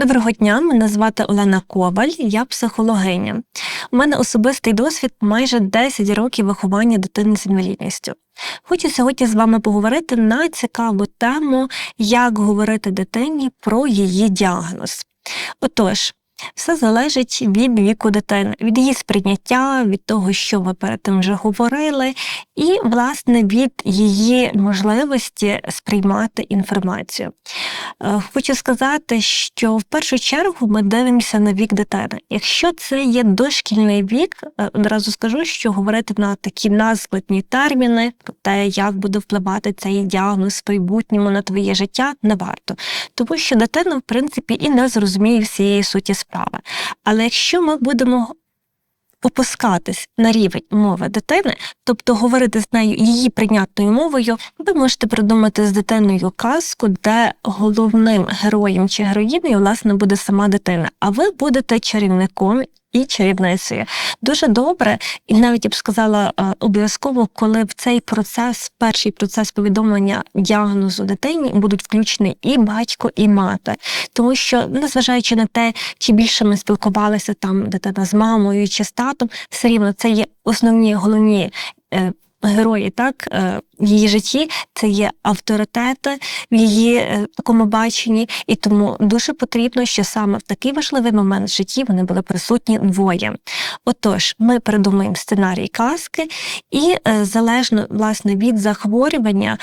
Доброго дня, мене звати Олена Коваль, я психологиня. У мене особистий досвід майже 10 років виховання дитини з інвалідністю. Хочу сьогодні з вами поговорити на цікаву тему, як говорити дитині про її діагноз. Отож, все залежить від віку дитини, від її сприйняття, від того, що ви перед тим вже говорили, і, власне, від її можливості сприймати інформацію. Е, хочу сказати, що в першу чергу ми дивимося на вік дитини. Якщо це є дошкільний вік, е, одразу скажу, що говорити на такі назвитні терміни, про те, як буде впливати цей діагноз в майбутньому на твоє життя, не варто, тому що дитина, в принципі, і не зрозуміє всієї суті справи. Але якщо ми будемо опускатись на рівень мови дитини, тобто говорити з нею її прийнятною мовою, ви можете придумати з дитиною казку, де головним героєм чи героїною власне буде сама дитина, а ви будете чарівником і чарівницею. Дуже добре, і навіть я б сказала е, обов'язково, коли в цей процес, перший процес повідомлення діагнозу дитині будуть включені і батько, і мати, тому що, незважаючи на те, чи більше ми спілкувалися там дитина з мамою чи з татом, все рівно це є основні головні. Герої, так е, в її житті це є авторитети в її е, такому баченні, і тому дуже потрібно, що саме в такий важливий момент в житті вони були присутні двоє. Отож, ми придумаємо сценарій казки, і е, залежно власне від захворювання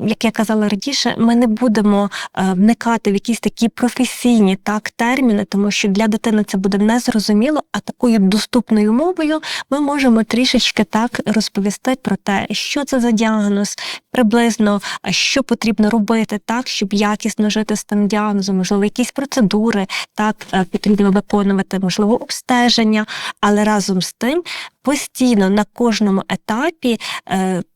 як я казала раніше, ми не будемо е, вникати в якісь такі професійні так терміни, тому що для дитини це буде незрозуміло, а такою доступною мовою ми можемо трішечки так розповісти про те, що це за діагноз, приблизно що потрібно робити так, щоб якісно жити з тим діагнозом, можливо, якісь процедури так е, потрібно виконувати, можливо, обстеження, але разом з тим постійно на кожному етапі.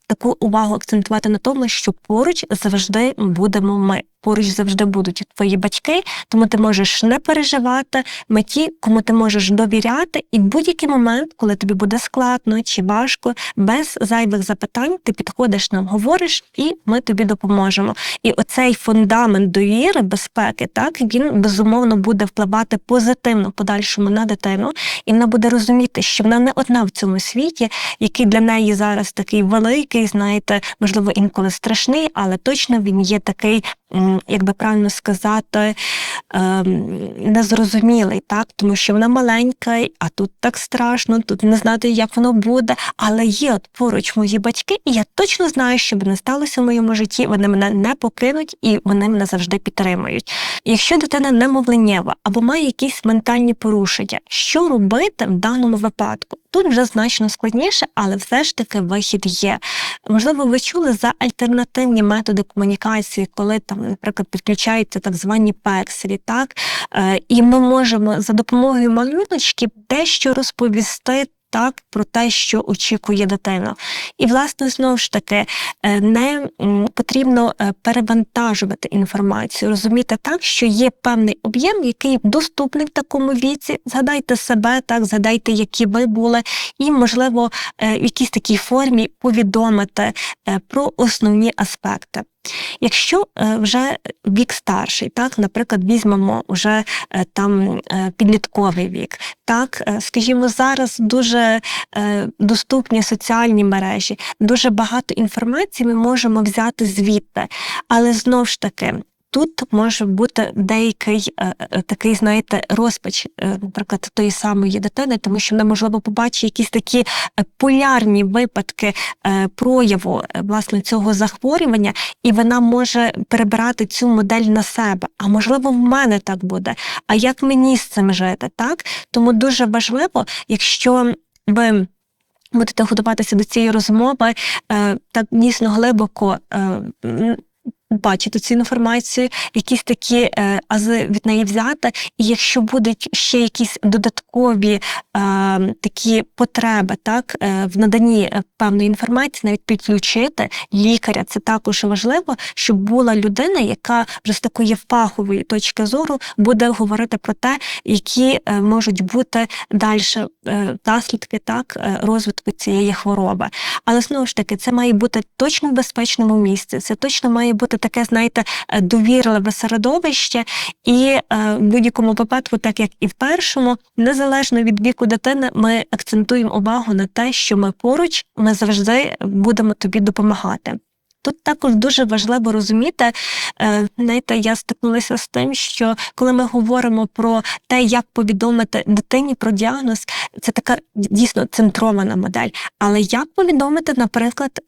Таку увагу акцентувати на тому, що поруч завжди будемо ми поруч завжди будуть твої батьки, тому ти можеш не переживати ми ті, кому ти можеш довіряти, і в будь-який момент, коли тобі буде складно чи важко, без зайвих запитань ти підходиш нам, говориш, і ми тобі допоможемо. І оцей фундамент довіри, безпеки, так він безумовно буде впливати позитивно подальшому на дитину, і вона буде розуміти, що вона не одна в цьому світі, який для неї зараз такий великий, знаєте, можливо, інколи страшний, але точно він є такий як би правильно сказати, ем, незрозумілий, так? тому що вона маленька, а тут так страшно, тут не знати, як воно буде. Але є от поруч мої батьки, і я точно знаю, що би не сталося в моєму житті, вони мене не покинуть і вони мене завжди підтримують. Якщо дитина немовленєва або має якісь ментальні порушення, що робити в даному випадку? Тут вже значно складніше, але все ж таки вихід є. Можливо, ви чули за альтернативні методи комунікації, коли там, наприклад, підключаються так звані пекселі, так е, і ми можемо за допомогою малюночки дещо розповісти так про те, що очікує дитина. І, власне, знову ж таки, е, не потрібно е, перевантажувати інформацію, розуміти так, що є певний об'єм, який доступний в такому віці. Згадайте себе, так, згадайте, які ви були, і, можливо, в якійсь такій формі повідомити про основні аспекти. Якщо е, вже вік старший, так, наприклад, візьмемо вже е, там е, підлітковий вік, так, скажімо, зараз дуже доступні соціальні мережі, дуже багато інформації ми можемо взяти звідти, але знов ж таки тут може бути деякий е, е, такий, знаєте, розпач, е, наприклад, тої самої дитини, тому що вона, можливо, побачить якісь такі полярні випадки прояву власне цього захворювання, і вона може перебирати цю модель на себе. А можливо, в мене так буде. А як мені з цим жити? Так тому дуже важливо, якщо ви. Будете готуватися до цієї розмови так дійсно глибоко бачити цю інформацію, якісь такі е, ази від неї взяти, і якщо будуть ще якісь додаткові е, такі потреби, так е, в наданні е, певної інформації, навіть підключити лікаря, це також важливо, щоб була людина, яка вже з такої фахової точки зору буде говорити про те, які можуть бути далі наслідки так розвитку цієї хвороби. Але знову ж таки, це має бути точно в безпечному місці, це точно має бути таке, знаєте, е, довірливе середовище, і е, в будь-якому випадку, так як і в першому, незалежно від віку дитини, ми акцентуємо увагу на те, що ми поруч, ми завжди будемо тобі допомагати. Тут також дуже важливо розуміти, е, знаєте, я стикнулася з тим, що коли ми говоримо про те, як повідомити дитині про діагноз, це така дійсно центрована модель. Але як повідомити, наприклад,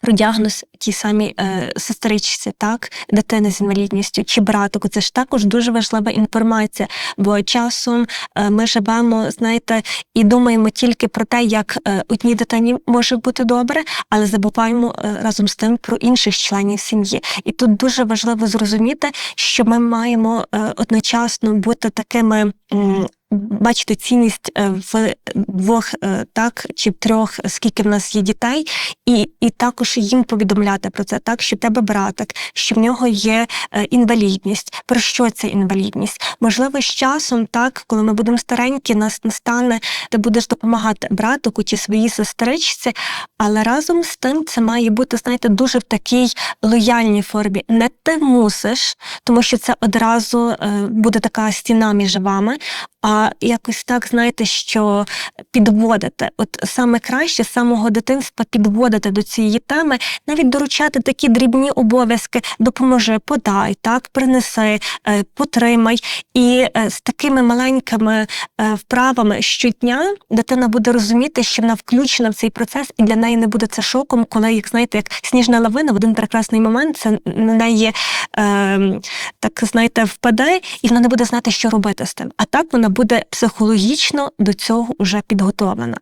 про діагноз тій самій е, сестричці, так, дитини з інвалідністю чи братику. Це ж також дуже важлива інформація, бо часом е, ми живемо, знаєте, і думаємо тільки про те, як е, одній дитині може бути добре, але забуваємо е, разом з тим про інших членів сім'ї. І тут дуже важливо зрозуміти, що ми маємо е, одночасно бути такими. м, Бачити цінність е, в двох е, так чи трьох, скільки в нас є дітей, і і також їм повідомляти про це, так що в тебе братик, що в нього є е, інвалідність. Про що це інвалідність? Можливо, з часом, так, коли ми будемо старенькі, нас настане, ти будеш допомагати братику чи своїй сестричці, але разом з тим це має бути, знаєте, дуже в такій лояльній формі. Не ти мусиш, тому що це одразу буде така стіна між вами. А якось так знаєте, що підводити, от саме краще з самого дитинства підводити до цієї теми, навіть доручати такі дрібні обов'язки, допоможи, подай, так, принеси, е, потримай. І е, з такими маленькими е, вправами щодня дитина буде розуміти, що вона включена в цей процес, і для неї не буде це шоком, коли, як знаєте, як сніжна лавина в один прекрасний момент це на неї е, так знаєте, впаде, і вона не буде знати, що робити з тим. А так вона буде психологічно до цього вже підготовлена.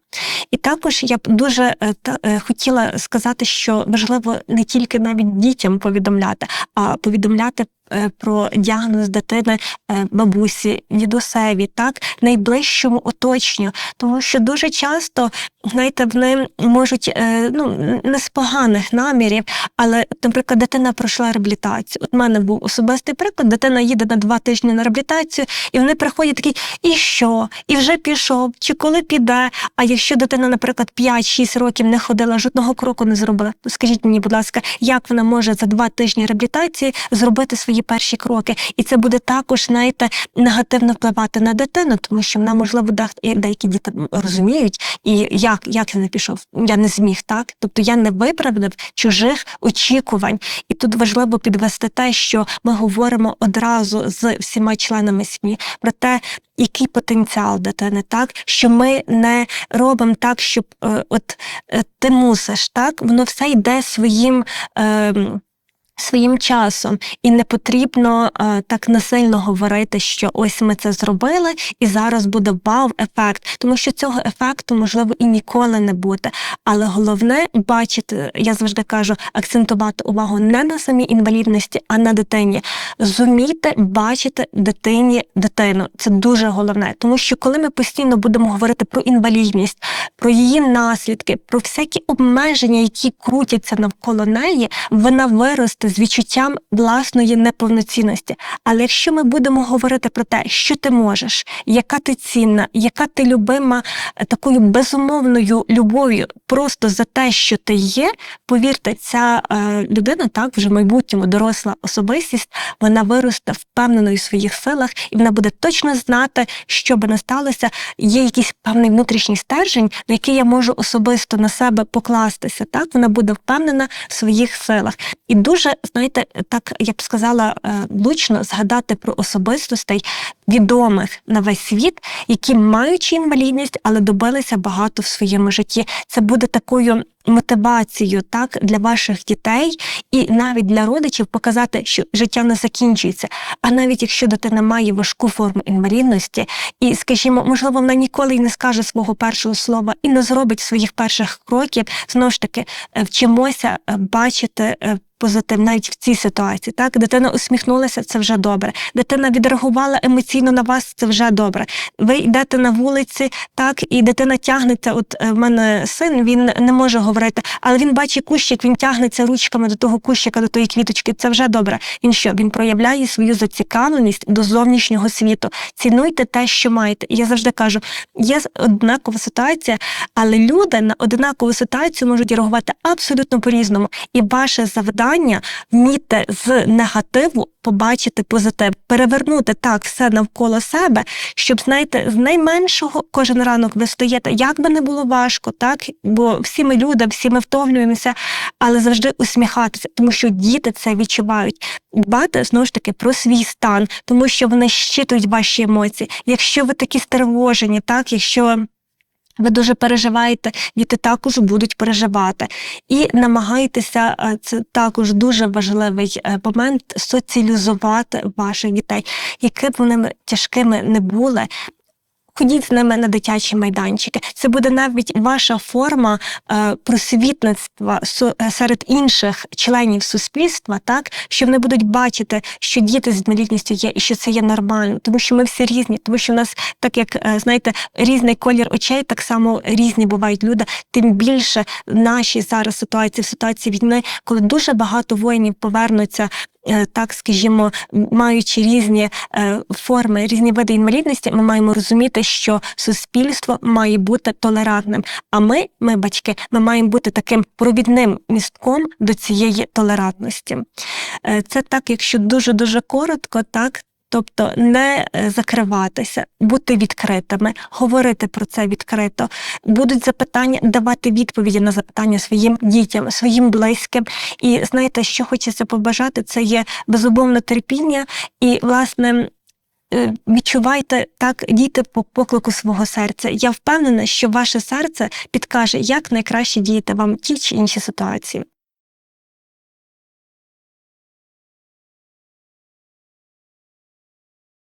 І також я б дуже е, е, хотіла сказати, що важливо не тільки навіть дітям повідомляти, а повідомляти Е, про діагноз дитини бабусі, дідусеві, так найближчому оточенню, тому що дуже часто, знаєте, вони можуть е, ну не з поганих намірів, але, наприклад, дитина пройшла реабілітацію. От в мене був особистий приклад, дитина їде на два тижні на реабілітацію, і вони приходять такі, і що? І вже пішов, чи коли піде? А якщо дитина, наприклад, 5-6 років не ходила, жодного кроку не зробила, скажіть мені, будь ласка, як вона може за два тижні реабілітації зробити свої перші кроки, і це буде також знаєте, негативно впливати на дитину, тому що вона, можливо, деякі діти розуміють, і як як я не пішов, я не зміг так. Тобто я не виправдав чужих очікувань, і тут важливо підвести те, що ми говоримо одразу з всіма членами сім'ї про те. Який потенціал дитини, так що ми не робимо так, щоб е, от е, ти мусиш, так воно все йде своїм. Е, Своїм часом і не потрібно а, так насильно говорити, що ось ми це зробили, і зараз буде вау-ефект, тому що цього ефекту можливо і ніколи не буде. Але головне бачити, я завжди кажу, акцентувати увагу не на самій інвалідності, а на дитині. Зумійте бачити дитині дитину. Це дуже головне, тому що коли ми постійно будемо говорити про інвалідність, про її наслідки, про всякі обмеження, які крутяться навколо неї, вона виросте з відчуттям власної неповноцінності. Але якщо ми будемо говорити про те, що ти можеш, яка ти цінна, яка ти любима е, такою безумовною любов'ю просто за те, що ти є, повірте, ця е, людина так вже в майбутньому доросла особистість, вона виросте впевненою в своїх силах, і вона буде точно знати, що би не сталося. Є якийсь певний внутрішній стержень, на який я можу особисто на себе покластися. Так вона буде впевнена в своїх силах. І дуже знаєте, так я б сказала е, влучно згадати про особистостей відомих на весь світ, які маючи інвалідність, але добилися багато в своєму житті. Це буде такою. Мотивацію так для ваших дітей і навіть для родичів показати, що життя не закінчується. А навіть якщо дитина має важку форму інвалідності, і, скажімо, можливо, вона ніколи й не скаже свого першого слова і не зробить своїх перших кроків, знову ж таки е, вчимося е, бачити позитив навіть в цій ситуації. Так, дитина усміхнулася, це вже добре. Дитина відреагувала емоційно на вас, це вже добре. Ви йдете на вулиці, так, і дитина тягнеться. От е, в мене син він не може говорити, але він бачить кущик, він тягнеться ручками до того кущика, до тої квіточки. Це вже добре. Він що? Він проявляє свою зацікавленість до зовнішнього світу. Цінуйте те, що маєте. Я завжди кажу: є однакова ситуація, але люди на однакову ситуацію можуть реагувати абсолютно по різному. І ваше завдання завдання вміти з негативу побачити позитив, перевернути так все навколо себе, щоб знаєте, з найменшого кожен ранок ви стоїте, як би не було важко, так бо всі ми люди, всі ми втомлюємося, але завжди усміхатися, тому що діти це відчувають. Дбати знову ж таки про свій стан, тому що вони щитують ваші емоції. Якщо ви такі стривожені, так якщо. Ви дуже переживаєте, діти також будуть переживати. І намагайтеся, е, це також дуже важливий е, момент, соціалізувати ваших дітей, які б вони тяжкими не були. Ходіть з ними на дитячі майданчики. Це буде навіть ваша форма е, просвітництва е, серед інших членів суспільства, так що вони будуть бачити, що діти з інвалідністю є, і що це є нормально, тому що ми всі різні, тому що в нас, так як е, знаєте, різний колір очей, так само різні бувають люди. Тим більше в нашій зараз ситуації, в ситуації війни, коли дуже багато воїнів повернуться. Е, Так, скажімо, маючи різні е, форми, різні види інвалідності, ми маємо розуміти, що суспільство має бути толерантним. А ми, ми батьки, ми маємо бути таким провідним містком до цієї толерантності. Е, Це так, якщо дуже дуже коротко, так. Тобто не е, закриватися, бути відкритими, говорити про це відкрито. Будуть запитання, давати відповіді на запитання своїм дітям, своїм близьким. І знаєте, що хочеться побажати, це є безумовне терпіння і, власне. е, Відчувайте так, дійте по поклику свого серця. Я впевнена, що ваше серце підкаже, як найкраще діяти вам в тій чи іншій ситуації.